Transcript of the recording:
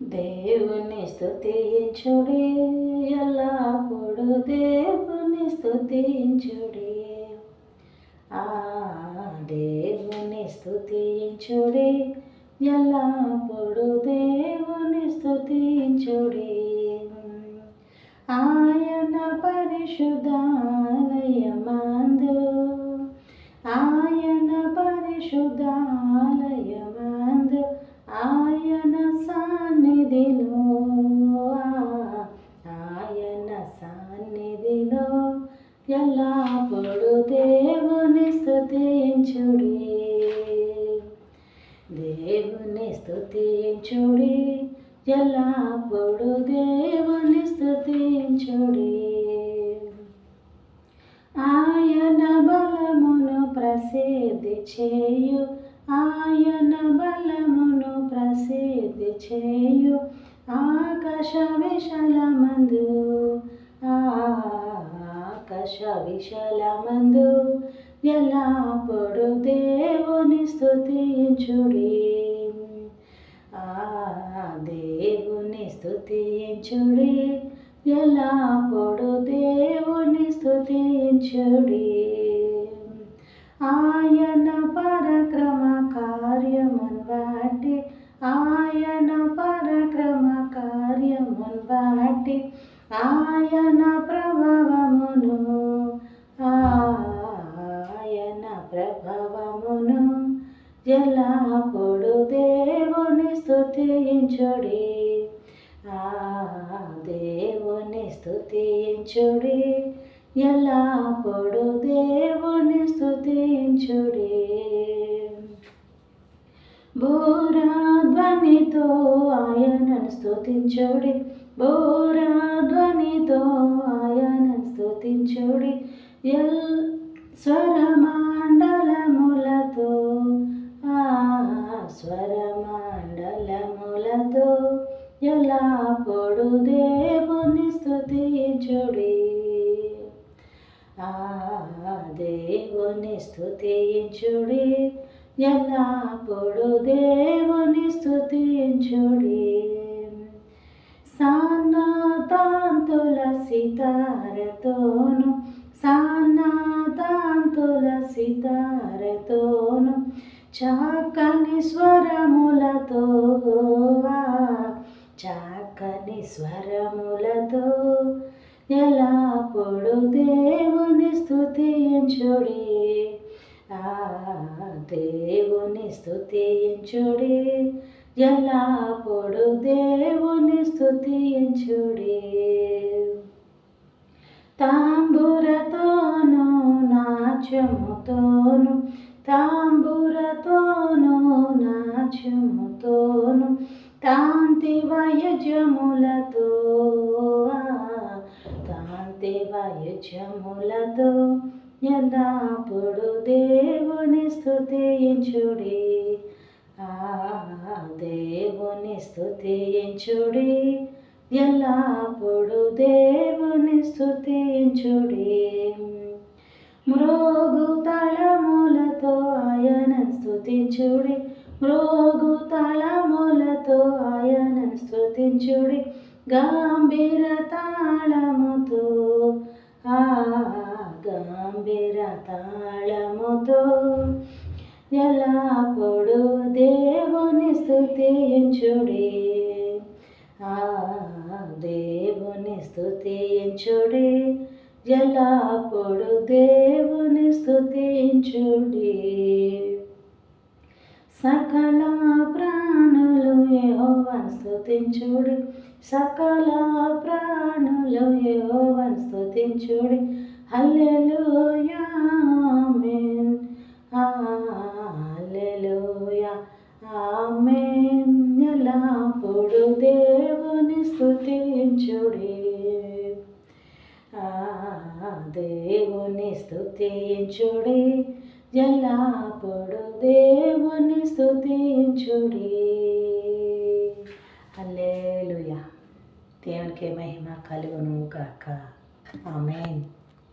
దేవుని స్థుతించుడి ఎల్లప్పుడు దేవుని స్థుతించుడి ఆ దేవుని స్థుతించుడి ఎల్లప్పుడు దేవుని స్థుతించుడి ఆయన పరిశుద్ధాలయమందు ఆయన పరిశుద్ధ సన్నిధిలో ఆయన సన్నిధిలో ఎల్లప్పుడు దేవుని స్థుతించుడి దేవుని స్థుతించుడి ఎల్లప్పుడు దేవుని స్థుతించుడి ఆయన బలమును ప్రసిద్ధి చేయు ఆయన బలమును ప్రసిద్ధి చేయు ఆకాశ విశాలమందు ఆకాశ విశాలమందు ఎలాప్పుడు దేవుని స్థుతించుడి ఆ దేవుని స్థుతించుడి ఎలాప్పుడు దేవుని స్థుతించుడి ఆయన పరక్రమ కార్యమును బట్టి ఆయన పరక్రమ కార్యమును బట్టి ఆయన ప్రభావమును. ఆయన ప్రభావమును ఎల్లప్పుడు దేవుని స్థుతించుడి ఆ దేవుని స్థుతించుడి ఎల్లప్పుడు దేవుని స్థుతించుడి భూరా ధ్వనితో ఆయనను స్థుతించుడి బోరా ధ్వనితో ఆయనను స్తుతించుడి. ఎల్ స్వరమాండలములతో ఆ స్వరమాండలములతో ఎలా పొడు దేవుని స్తుతించుడి? ఆ దేవుని స్థుతించుడి ఎల్లప్పుడు దేవుని స్తుతించుడి. సాన్నాతాంతుల సితారతోను సాన్నాతాంతుల సితారతోను చక్కని స్వరములతో చక్కని స్వరములతో ఎలాప్పుడు దేవుని స్తుతించుడి. దేవుని స్థుతించుడి ఎల్లప్పుడు దేవుని స్థుతించుడి తాంబురతోను నాచముతోను తాంబురతోను నాచముతోను కాంతి వయజములతో కాంతి వయజములతో ఎల్లప్పుడు దేవుని స్థుతించుడి ఆ దేవుని స్థుతించుడి ఎల్లప్పుడు దేవుని స్థుతించుడి మ్రోగు తళములతో ఆయన స్థుతించుడి మ్రోగు తళములతో ఆయన స్థుతించుడి గాంభీర తాళముతో ఆ తాళముతో ఎలాప్పుడు దేవుని స్తుతించుడి? ఆ దేవుని స్తుతించుడి. ఎలాప్పుడు దేవుని స్థుతించుడి సకల ప్రాణులు యహోవన్ స్థుతించుడి సకల ప్రాణులు యహోవన్ స్థుతించుడి హల్లెలూయా ఆమేన్. హల్లెలూయా ఆమేన్. ఎల్లప్పుడు దేవుని స్తుతించుడి. దేవుని స్తుతించుడి. ఎల్లప్పుడు దేవుని స్తుతించుడి. హల్లెలూయా. దేవునికి మహిమ కలుగును కాక ఆమెన్.